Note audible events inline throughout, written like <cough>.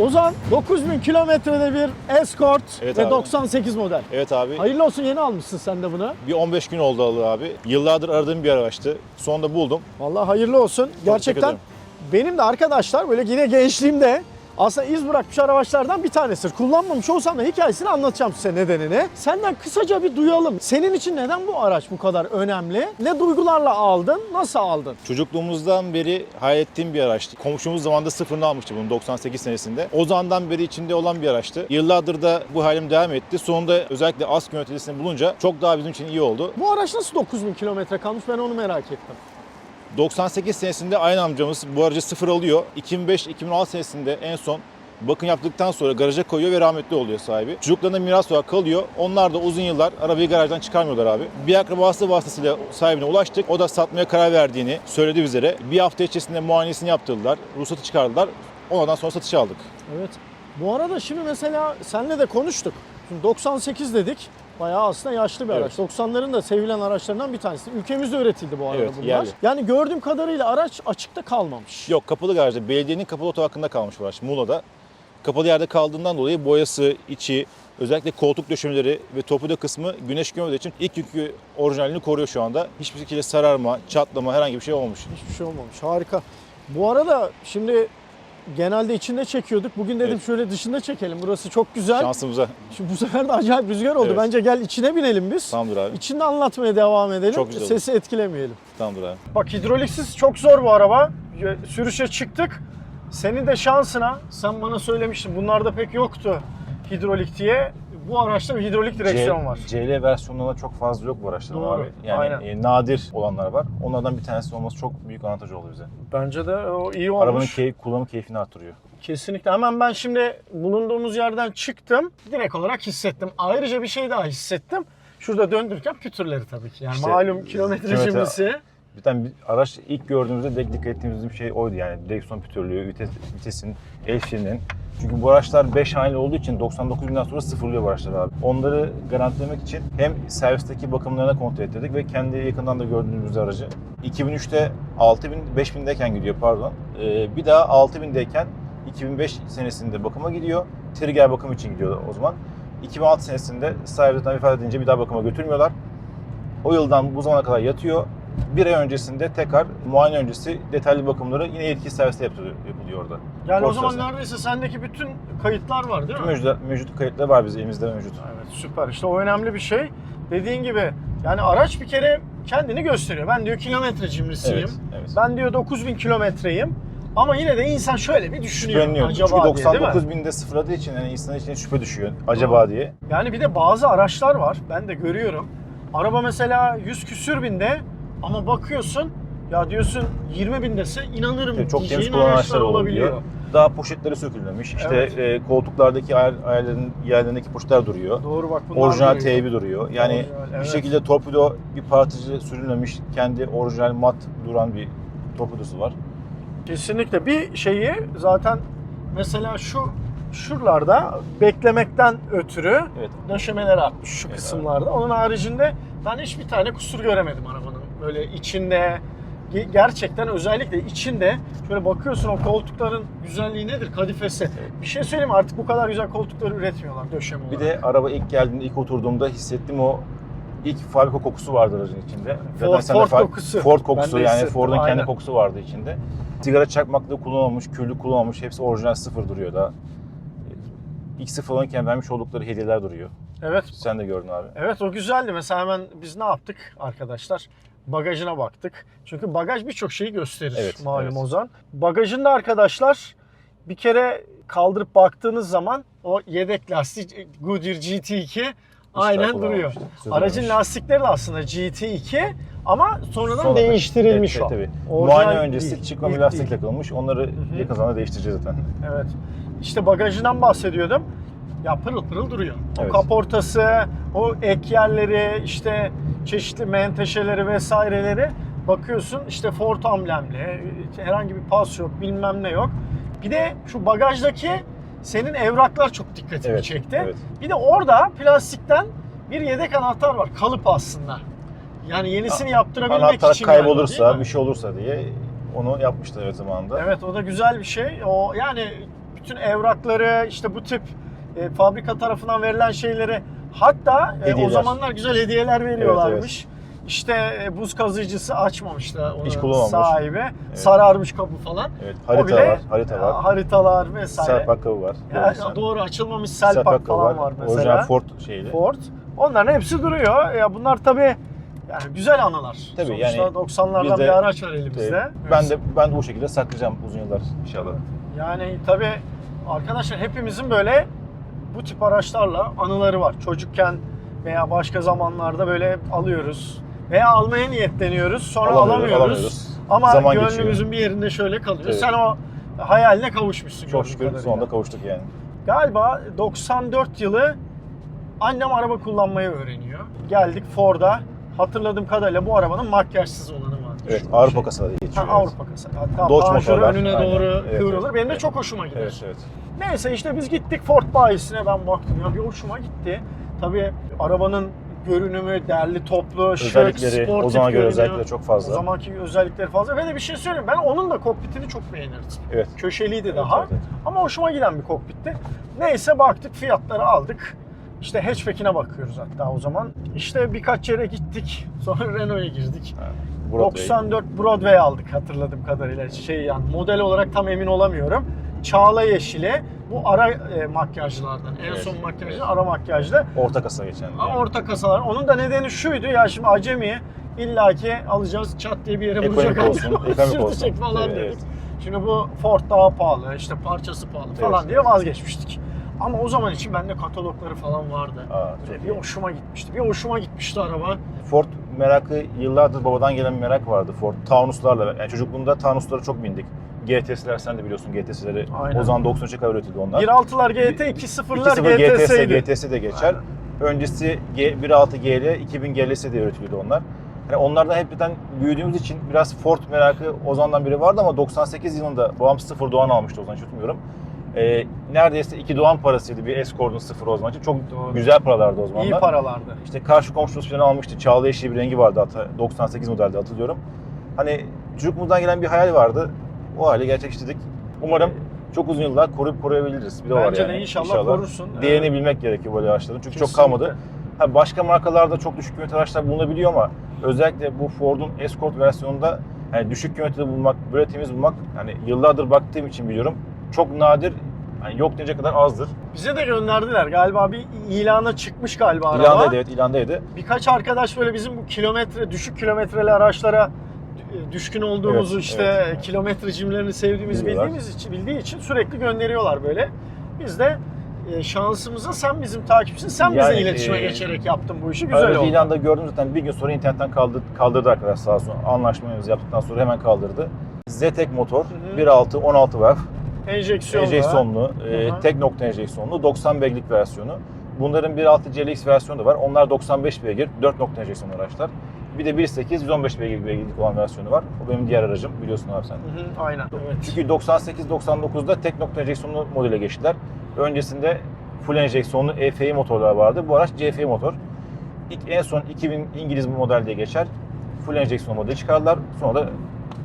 Ozan 9000 kilometrede bir Escort Evet ve abi. 98 model. Evet abi. Hayırlı olsun yeni almışsın sen de bunu. Bir 15 gün oldu alı abi. Yıllardır aradığım bir araçtı. Sonunda buldum. Vallahi hayırlı olsun. Gerçekten ederim. benim de arkadaşlar böyle yine gençliğimde aslında iz bırakmış araçlardan bir tanesidir. Kullanmamış olsam da hikayesini anlatacağım size nedenini. Senden kısaca bir duyalım. Senin için neden bu araç bu kadar önemli? Ne duygularla aldın? Nasıl aldın? Çocukluğumuzdan beri hayal ettiğim bir araçtı. Komşumuz zamanında sıfırını almıştı bunu 98 senesinde. O zamandan beri içinde olan bir araçtı. Yıllardır da bu halim devam etti. Sonunda özellikle ASK yöneticisini bulunca çok daha bizim için iyi oldu. Bu araç nasıl 9000 kilometre kalmış ben onu merak ettim. 98 senesinde aynı amcamız bu aracı sıfır alıyor. 2005-2006 senesinde en son bakım yaptıktan sonra garaja koyuyor ve rahmetli oluyor sahibi. Çocuklarına miras olarak kalıyor. Onlar da uzun yıllar arabayı garajdan çıkarmıyorlar abi. Bir akrabası vasıtasıyla sahibine ulaştık. O da satmaya karar verdiğini söyledi bizlere. Bir hafta içerisinde muayenesini yaptırdılar. Ruhsatı çıkardılar. Ondan sonra satışa aldık. Evet. Bu arada şimdi mesela senle de konuştuk. Şimdi 98 dedik. Bayağı aslında yaşlı bir Evet. araç. 90'ların da sevilen araçlarından bir tanesi. Ülkemizde üretildi bu arada Evet, bunlar. yerli. Yani gördüğüm kadarıyla araç açıkta kalmamış. Yok kapalı garajda. Belediyenin kapalı otoparkında kalmış bu araç. Muğla'da. Kapalı yerde kaldığından dolayı boyası, içi, özellikle koltuk döşemeleri ve torpido kısmı güneş görmediği için ilk yükü orijinalini koruyor şu anda. Hiçbir şekilde sararma, çatlama herhangi bir şey olmamış. Hiçbir şey olmamış. Harika. Bu arada şimdi genelde içinde çekiyorduk. Bugün dedim Evet. şöyle dışında çekelim. Burası çok güzel. Şansımıza. Şimdi bu sefer de acayip rüzgar oldu. Evet. Bence gel içine binelim biz. Tamamdır abi. İçinde anlatmaya devam edelim. Çok güzel olur. Sesi etkilemeyelim. Tamamdır abi. Bak hidroliksiz çok zor bu araba. Sürüşe çıktık. Senin de şansına sen bana söylemiştin bunlarda pek yoktu hidrolik diye. Bu araçta bir hidrolik direksiyon C- var. CL versiyonlarında çok fazla yok bu araçların Doğru, abi. Yani aynen. e, nadir olanlar var. Onlardan bir tanesi olması çok büyük avantaj oldu bize. Bence de o iyi olmuş. Arabanın keyif, kullanım keyfini arttırıyor. Kesinlikle. Hemen ben şimdi bulunduğumuz yerden çıktım. Direkt olarak hissettim. Ayrıca bir şey daha hissettim. Şurada döndürürken pütürleri tabii ki. Yani İşte, malum kilometre kilometre- cimrisi. Bir tane bir araç ilk gördüğümüzde direkt dikkat ettiğimiz bir şey oydu yani. Direksiyon pütürlüğü, vites, vitesin, el freninin. Çünkü bu araçlar 5 haneli olduğu için 99 binden sonra sıfırlıyor bu araçlar abi. Onları garantilemek için hem servisteki bakımlarına kontrol ettirdik ve kendi yakından da gördüğümüz aracı 2003'te 6000, 5000'deyken gidiyor pardon. Ee, bir daha 6000'deyken 2005 senesinde bakıma gidiyor. Trigger bakım için gidiyor o zaman. 2006 senesinde servisten ifade edince bir daha bakıma götürmüyorlar. O yıldan bu zamana kadar yatıyor. Bir ay öncesinde tekrar muayene öncesi detaylı bakımları yine yetkili serviste yapılıyor, orada. Yani o Borç zaman neredeyse sendeki bütün kayıtlar var değil mi? Mevcut, mevcut kayıtlar var bizim elimizde mevcut. Evet süper. İşte o önemli bir şey. Dediğin gibi yani araç bir kere kendini gösteriyor. Ben diyor kilometre cimrisiyim. Evet, evet. Ben diyor 9000 kilometreyim. Ama yine de insan şöyle bir düşünüyor. Şüpheleniyor. Acaba Çünkü diye, değil mi? 99 binde sıfırladığı için yani insanın içine şüphe düşüyor. Acaba diye. Yani bir de bazı araçlar var. Ben de görüyorum. Araba mesela 100 küsür binde ama bakıyorsun ya diyorsun 20 bindese inanırım Evet, çok temiz kullanan araçlar olabiliyor. Daha poşetleri sökülmemiş. İşte Evet. e, koltuklardaki ayar, ayarların yerlerindeki poşetler duruyor. Doğru bak bunlar Orijinal teybi duruyor. Yani Orijinal, evet. bir şekilde torpido bir parçacı sürülmemiş. Kendi orijinal mat duran bir torpidosu var. Kesinlikle bir şeyi zaten mesela şu şuralarda beklemekten ötürü Evet. döşemeler atmış şu Evet, kısımlarda. Onun haricinde ben hiçbir tane kusur göremedim arabanın. Böyle içinde ge- gerçekten özellikle içinde şöyle bakıyorsun o koltukların güzelliği nedir? Kadifesi. Bir şey söyleyeyim mi? artık bu kadar güzel koltukları üretmiyorlar döşeme Bir olarak. de araba ilk geldiğinde, ilk oturduğumda hissettim o ilk fabrika kokusu vardı aracın içinde. Ford- Ford fa- kokusu. Ford kokusu Ben yani Ford'un aynen. kendi kokusu vardı içinde. Sigara çakmaklığı kullanılmamış, küllük kullanılmamış. Hepsi orijinal sıfır duruyor da. İlk sıfır alırken vermiş oldukları hediyeler duruyor. Evet. Sen de gördün abi. Evet o güzeldi. Mesela hemen biz ne yaptık arkadaşlar? Bagajına baktık. Çünkü bagaj birçok şeyi gösterir Evet, malum evet. Ozan. Bagajında arkadaşlar bir kere kaldırıp baktığınız zaman o yedek lastik Goodyear GT2 aynen duruyor. Aracın lastikleri de aslında GT2 ama sonradan Sonra- değiştirilmiş evet, o. evet, tabii. Muayene öncesi değil, çıkma bir lastik takılmış. Onları hı. yakın zamanda değiştireceğiz zaten. Evet. İşte bagajından bahsediyordum. Ya pırıl pırıl duruyor. O Evet. kaportası, o ek yerleri, işte çeşitli menteşeleri vesaireleri bakıyorsun işte Ford amblemli, herhangi bir pas yok, bilmem ne yok. Bir de şu bagajdaki senin evraklar çok dikkatimi Evet, çekti. evet. Bir de orada plastikten bir yedek anahtar var, kalıp aslında. Yani yenisini yaptırabilmek Anahtar için yani, kaybolursa, mi? bir şey olursa diye onu yapmışlar evet zamanında. Evet o da güzel bir şey. O yani bütün evrakları işte bu tip e, fabrika tarafından verilen şeyleri hatta e, o zamanlar güzel hediyeler veriyorlarmış. İşte e, buz kazıyıcısı açmamıştı onu Hiç kullanmamış. sahibi. Sararmış kapı falan. Evet. O Harita bile- var. Harita var. haritalar vesaire. Serpak kabı var. Ya, Görürsen. doğru açılmamış selpak, Serpak kabı falan var, mesela. Orijinal Ford şeyli. Ford. Onların hepsi duruyor. Ya bunlar tabii yani güzel anılar. Tabii Sonuçta yani 90'lardan biz de- bir araç var elimizde. Evet. Ben de ben de bu şekilde saklayacağım uzun yıllar inşallah. Yani tabii arkadaşlar hepimizin böyle bu tip araçlarla anıları var. Çocukken veya başka zamanlarda böyle alıyoruz. Veya almaya niyetleniyoruz. Sonra Alamıyoruz, alamıyoruz. alamıyoruz. Ama Zaman gönlümüzün geçiyor. bir yerinde şöyle kalıyor. Evet. Sen o hayaline kavuşmuşsun. Çok şükür sonunda kavuştuk yani. Galiba 94 yılı annem araba kullanmayı öğreniyor. Geldik Ford'a. Hatırladığım kadarıyla bu arabanın makyajsız olanı var. Evet Avrupa şey. kasada Ha, geçiyor. evet. Avrupa kasa. Hatta Dodge panjuru önüne Aynen. doğru Evet, kıvrılır. evet. Benim de Evet. çok hoşuma gider. Evet evet. Neyse işte biz gittik Ford bayisine ben baktım ya bir hoşuma gitti. Tabii arabanın görünümü derli toplu, şık, sportif o zaman göre özellikleri çok O fazla. zamanki özellikleri fazla. Ve de bir şey söyleyeyim ben onun da kokpitini çok beğenirdim. Evet. Köşeliydi Evet, daha. evet, evet. Ama hoşuma giden bir kokpitti. Neyse baktık fiyatları aldık. İşte hatchback'ine bakıyoruz hatta o zaman. İşte birkaç yere gittik. <laughs> Sonra Renault'a girdik. Broadway. 94 Broadway aldık hatırladığım kadarıyla. Şey yani model olarak tam emin olamıyorum. Çağla yeşili. Bu ara e, makyajlardan. En Evet, son makyajlı ara makyajlı. Orta kasa geçen. Ama Orta kasalar. Onun da nedeni şuydu ya şimdi acemi illaki alacağız çat diye bir yere Ekonomik vuracak olsun, adam. ekonomik Sürtecek olsun. falan Evet, dedik. evet. Şimdi bu Ford daha pahalı, işte parçası pahalı falan Evet, diye vazgeçmiştik. Ama o zaman için bende katalogları falan vardı. Aa, çok Bir iyi. hoşuma gitmişti. Bir hoşuma gitmişti araba. Ford merakı yıllardır babadan gelen bir merak vardı Ford. Taunus'larla. Yani çocukluğumda Taunus'lara çok bindik. GTS'ler sen de biliyorsun GTS'leri. Aynen. O zaman 93'e kadar üretildi onlar. 1.6'lar GT, 2.0'lar 2.0 GTS, GTS'ydi. GTS de geçer. Öncesi G, 1.6 GL, 2000 GL'si de üretiliyordu onlar. Yani onlardan hepten büyüdüğümüz için biraz Ford merakı o zamandan beri vardı ama 98 yılında babam sıfır Doğan almıştı o zaman hiç unutmuyorum. Ee, neredeyse iki Doğan parasıydı bir Escort'un sıfırı o zaman için. Çok Doğru. güzel paralardı o zamanlar. İyi paralardı. İşte karşı komşumuz falan almıştı. Çağla yeşil bir rengi vardı hatta 98 modelde hatırlıyorum. Hani çocukluğumuzdan gelen bir hayal vardı. O hali gerçekleştirdik. Umarım çok uzun yıllar koruyup koruyabiliriz. Bir de var Bence yani. de inşallah, korursun. Değerini Evet. bilmek gerekiyor böyle araçların. Çünkü çok Kesinlikle. kalmadı. Ha, başka markalarda çok düşük kilometre araçlar bulunabiliyor ama özellikle bu Ford'un Escort versiyonunda yani düşük kilometrede bulmak, böyle temiz bulmak yani yıllardır baktığım için biliyorum. Çok nadir, yani yok denecek kadar azdır. Bize de gönderdiler. Galiba bir ilana çıkmış galiba araba. İlandaydı evet, ilandaydı. Birkaç arkadaş böyle bizim bu kilometre, düşük kilometreli araçlara düşkün olduğumuzu Evet, işte evet. kilometre cimlerini sevdiğimizi Biliyorlar. bildiğimiz için bildiği için sürekli gönderiyorlar böyle. Biz de e, şansımıza sen bizim takipçisin. Sen Yani, bize iletişime e, geçerek yaptın bu işi. Güzel oldu. ilanda gördüm zaten bir gün sonra internetten kaldır, kaldırdı arkadaş sağ olsun. Anlaşmamızı yaptıktan sonra hemen kaldırdı. Zetek motor, hı. 1.6 16 valve, Enjeksiyonlu. enjeksiyonlu, e, tek nokta enjeksiyonlu, 90 beygirlik versiyonu. Bunların 1.6 CLX versiyonu da var. Onlar 95 beygir, 4 nokta enjeksiyonlu araçlar. Bir de 1.8 115 beygir beygirlik olan versiyonu var. O benim diğer aracım biliyorsun abi sen. Hı hı, Aynen. Evet. Çünkü 98-99'da tek nokta enjeksiyonlu modele geçtiler. Öncesinde full enjeksiyonlu EFI motorlar vardı. Bu araç CFI motor. İlk, en son 2000 İngiliz model diye geçer. Full enjeksiyonlu modeli çıkardılar. Sonra da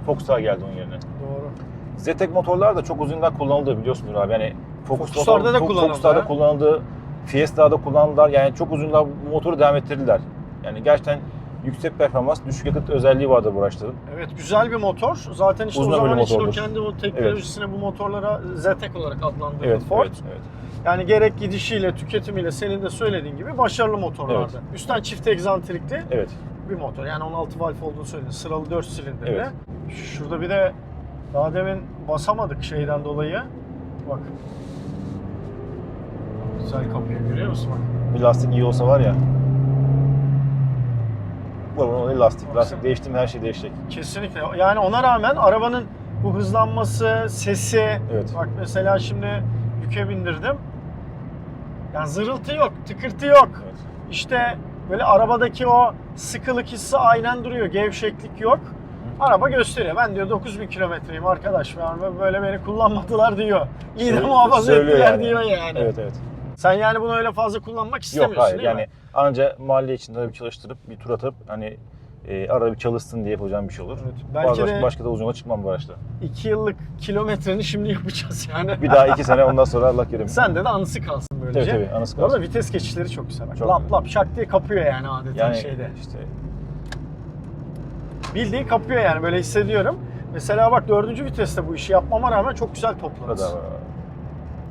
Focustar geldi onun yerine. Doğru. Zetek motorlar da çok uzun yıllar kullanıldı biliyorsunuz abi. Yani Focus Focustar'da da kullanıldı, Focustar'da ha? kullanıldı. Fiesta'da kullandılar. Yani çok uzun yıllar bu motoru devam ettirdiler. Yani gerçekten yüksek performans, düşük yakıt özelliği vardı bu araçların. Evet güzel bir motor. Zaten işte Uzun o zaman için o kendi o teknolojisine bu motorlara ZTEC olarak adlandırdı Evet, Ford. evet, evet. Yani gerek gidişiyle, tüketimiyle senin de söylediğin gibi başarılı motorlardı. Evet. Üstten çift egzantrikli Evet. bir motor. Yani 16 valve olduğunu söyledin. Sıralı 4 silindirli. Evet. Şurada bir de daha demin basamadık şeyden dolayı. Bak. Güzel kapıyı görüyor musun bak. Bir lastik iyi olsa var ya. Bu araba lastik. Lastik değişti mi her şey değişecek. Kesinlikle. Yani ona rağmen arabanın bu hızlanması, sesi. Evet. Bak mesela şimdi yüke bindirdim. Yani zırıltı yok, tıkırtı yok. Evet. İşte böyle arabadaki o sıkılık hissi aynen duruyor. Gevşeklik yok. Araba gösteriyor. Ben diyor 9000 kilometreyim arkadaş. Yani böyle beni kullanmadılar diyor. İyi de muhafaza söylüyor ettiler yani. diyor yani. Evet evet. Sen yani bunu öyle fazla kullanmak Yok istemiyorsun hayır değil yani mi? anca mahalle içinde bir çalıştırıp bir tur atıp hani e, arada bir çalışsın diye yapacağım bir şey olur. Evet, belki Başka, de başka da uzun yola çıkmam bu araçta. 2 yıllık kilometreni şimdi yapacağız yani. Bir daha iki sene ondan sonra Allah kerim. Sende de anısı kalsın böylece. Tabii tabii anısı Bu arada kalsın. vites geçişleri çok güzel. Bak, Çok lap güzel. lap şak diye kapıyor yani adeta Yani şeyde. işte Bildiği kapıyor yani böyle hissediyorum. Mesela bak dördüncü viteste bu işi yapmama rağmen çok güzel topladı. kadar.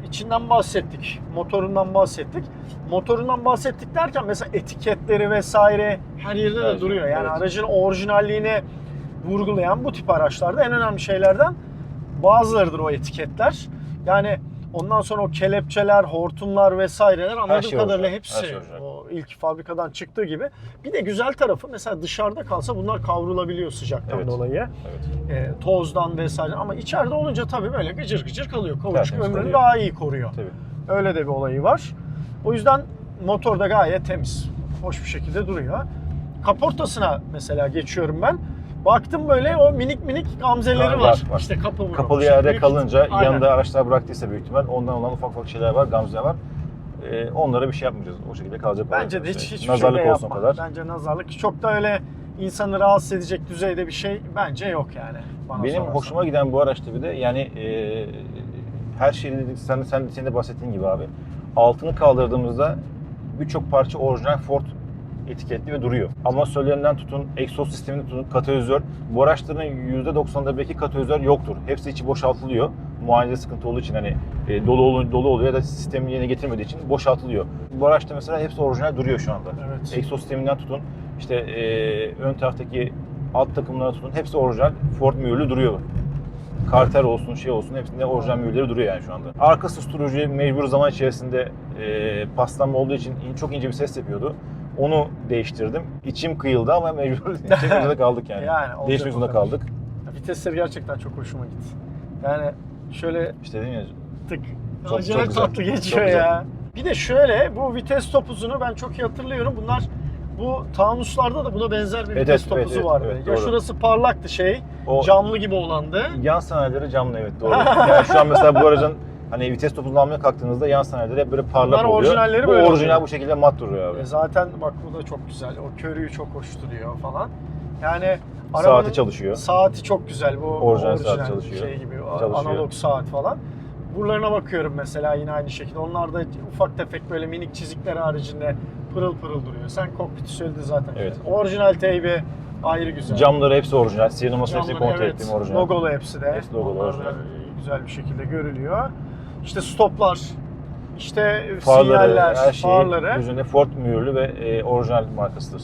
İçinden bahsettik, motorundan bahsettik. Motorundan bahsettik derken mesela etiketleri vesaire her yerde de Evet, duruyor. Yani evet. aracın orijinalliğini vurgulayan bu tip araçlarda en önemli şeylerden bazılarıdır o etiketler. Yani ondan sonra o kelepçeler, hortumlar vesaireler anladığım şey kadarıyla orijinal, hepsi her şey o ilk fabrikadan çıktığı gibi. Bir de güzel tarafı mesela dışarıda kalsa bunlar kavrulabiliyor sıcaktan Evet. dolayı. Evet. E, tozdan vesaire ama içeride olunca tabii böyle gıcır gıcır kalıyor. Kavuşuk ömrünü kalıyor. daha iyi koruyor. Tabii. Öyle de bir olayı var. O yüzden motor da gayet temiz. Hoş bir şekilde duruyor. Kaportasına mesela geçiyorum ben. Baktım böyle o minik minik gamzeleri Var, var. İşte kapı vurulmuş. Kapalı yerde Büyük- kalınca Aynen. yanında araçlar bıraktıysa büyük ihtimal ondan olan ufak ufak şeyler var, gamzeler var. Ee, onlara bir şey yapmayacağız. O şekilde kalacak. Bence de hiç hiçbir Nazarlık şey olsun yapma. kadar. Bence nazarlık. Çok da öyle insanı rahatsız edecek düzeyde bir şey bence yok yani. Bana Benim sorarsan. hoşuma giden bu araçta bir de yani e, her şeyi dedik, sen, sen, senin de bahsettiğin gibi abi. Altını kaldırdığımızda birçok parça orijinal Ford etiketli ve duruyor. Ama söyleyenden tutun, egzoz sistemini tutun, katalizör. Bu araçların %90'da belki katalizör yoktur. Hepsi içi boşaltılıyor. Muayenede sıkıntı olduğu için hani e, dolu, olu- dolu oluyor ya da sistemin yerine getirmediği için boşaltılıyor. Bu araçta mesela hepsi orijinal duruyor şu anda. Evet. Egzoz sisteminden tutun, işte e, ön taraftaki alt takımlara tutun hepsi orijinal Ford mühürlü duruyor. Karter olsun şey olsun hepsinde orijinal mühürleri duruyor yani şu anda. Arka susturucu mecbur zaman içerisinde e, paslanma olduğu için in- çok ince bir ses yapıyordu. Onu değiştirdim. İçim kıyıldı ama <laughs> mecbur çekmek zorunda kaldık yani. <laughs> Yani olacak Değişmek zorunda kaldık. Vitesleri gerçekten çok hoşuma gitti. Yani şöyle İşte dedim ya tık. Çok- acayip çok güzel. tatlı geçiyor Çok güzel. ya. Bir de şöyle bu vites topuzunu ben çok iyi hatırlıyorum. Bunlar bu Taunus'larda da buna benzer bir Evet, vites evet, topuzu evet, vardı. evet, ya doğru. şurası parlaktı şey, o camlı gibi olandı. yan sanayileri camlı evet doğru. <laughs> yani şu an mesela bu aracın hani vites topuzunu almaya kalktığınızda yan sanayileri hep böyle parlak Bunlar oluyor. orijinalleri bu böyle orijinal oluyor. bu şekilde mat duruyor abi. E zaten bak bu da çok güzel. O körüğü çok hoş duruyor falan. Yani arabanın Saati çalışıyor. saati çok güzel. Bu Orijinal saat çalışıyor. Şey gibi Çalışıyor. analog saat falan. Buralarına bakıyorum mesela yine aynı şekilde. Onlar da ufak tefek böyle minik çizikler haricinde pırıl pırıl duruyor. Sen kokpiti söyledin zaten. Evet. Orijinal teybi ayrı güzel. Camları hepsi orijinal. Sıyırılması hepsi kontrol evet, ettiğim orijinal. Logolu hepsi de. Hepsi logolu, Onlar orijinal. güzel bir şekilde görülüyor. İşte stoplar, işte Farları, sinyaller, her şeyi farları. yüzünde Ford mühürlü ve e, orijinal markasıdır.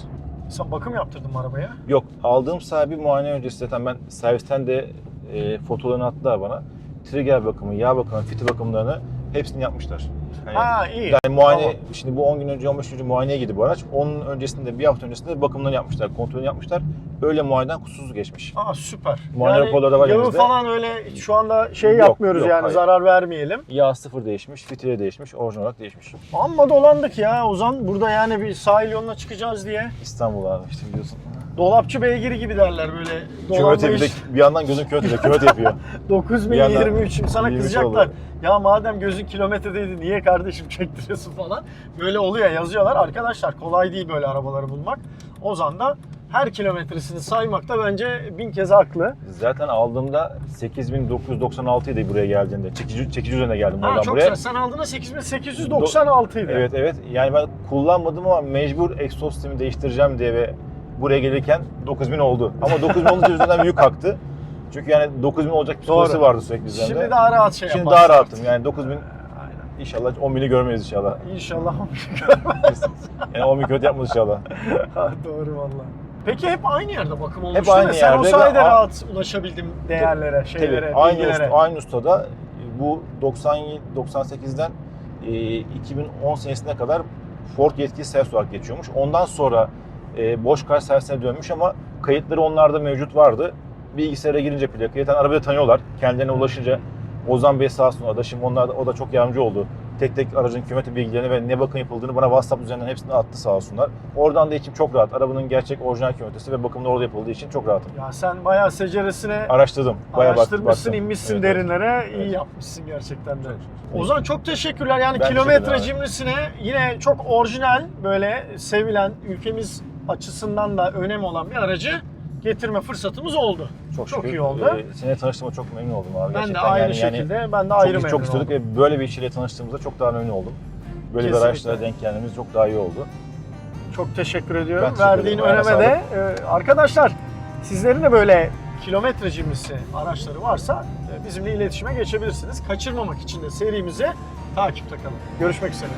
Sen bakım yaptırdın mı arabaya? Yok aldığım sahibi muayene öncesi zaten ben servisten de e, fotolarını attılar bana. Trigger bakımı, yağ bakımı, fiti bakımlarını hepsini yapmışlar. Hani Ha iyi. Yani muayene, Tamam. şimdi bu 10 gün önce, 15 gün önce muayeneye girdi bu araç. Onun öncesinde, bir hafta öncesinde bakımlarını yapmışlar, kontrolünü yapmışlar. Öyle muayeneden kusursuz geçmiş. Aa süper. Muayene raporları da var elimizde. falan öyle şu anda şey Yok, yapmıyoruz yok, yani hayır. zarar vermeyelim. Yağ sıfır değişmiş, fitili değişmiş, orijinal olarak değişmiş. Amma dolandık ya Ozan. Burada yani bir sahil yoluna çıkacağız diye. İstanbul abi işte biliyorsun. Dolapçı beygiri gibi derler böyle. Kümete bir, Dolanmayış. de, bir yandan gözüm kümete, kümete yapıyor. <laughs> 9023 şimdi sana 23 kızacaklar. oldu. Ya madem gözün kilometredeydi niye kardeşim çektiriyorsun falan. Böyle oluyor yazıyorlar. Arkadaşlar kolay değil böyle arabaları bulmak. Ozan da her kilometresini saymakta bence bin kez haklı. Zaten aldığımda 8996 idi buraya geldiğinde. Çekici, çekici üzerine geldim Ha, oradan çok buraya. güzel. Sen aldığında 8896 idi. Evet evet. Yani ben kullanmadım ama mecbur egzoz sistemi değiştireceğim diye ve buraya gelirken 9000 oldu. Ama 9000 olunca <laughs> üzerinden büyük kalktı. Çünkü yani 9000 olacak psikolojisi Doğru. vardı sürekli üzerinde. Şimdi daha rahat şey Şimdi daha rahatım. Yani 9000 Aynen. inşallah 10.000'i görmeyiz inşallah. İnşallah <laughs> Yani 10.000 kötü yapmaz inşallah. <laughs> Ha, Doğru valla. Peki hep aynı yerde bakım olmuştu aynı ve sen o yerde sayede rahat ulaşabildim değerlere, şeylere, Tabii aynı, bilgilere. usta, aynı ustada bu 97 98'den e, 2010 senesine kadar Ford yetkili servis olarak geçiyormuş. Ondan sonra e, boş kar servisine dönmüş ama kayıtları onlarda mevcut vardı. Bilgisayara girince plakayı zaten arabayı tanıyorlar. Kendilerine ulaşınca Ozan Bey sağ olsun adaşım onlar da, o da çok yardımcı oldu. Tek tek aracın kümeti bilgilerini ve ne bakım yapıldığını bana WhatsApp üzerinden hepsini attı sağ olsunlar. Oradan da içim çok rahat. Arabanın gerçek orijinal kümetesi ve bakımının orada yapıldığı için çok rahatım. Ya sen bayağı seceresine Araştırdım. Bayağı bak- araştırmışsın, baktım. inmişsin Evet, evet. derinlere. iyi Evet. yapmışsın gerçekten de. Ozan çok teşekkürler. Yani Ben kilometre ederim. cimrisine yine çok orijinal böyle sevilen ülkemiz açısından da önem olan bir aracı getirme fırsatımız oldu. Çok, Çok şükür. iyi oldu. Ee, seninle tanıştığıma çok memnun oldum abi. Ben de Gerçekten aynı yani- yani şekilde ben de çok, ayrı çok memnun istiyorduk oldum. ve böyle bir işle tanıştığımızda çok daha memnun oldum. Böyle Kesinlikle. bir araçlara denk gelmemiz çok daha iyi oldu. Çok teşekkür ediyorum. Ben teşekkür Verdiğin öneme de e, arkadaşlar sizlerin de böyle kilometre cimrisi araçları varsa e, bizimle iletişime geçebilirsiniz. Kaçırmamak için de serimize takipte kalın. Görüşmek üzere.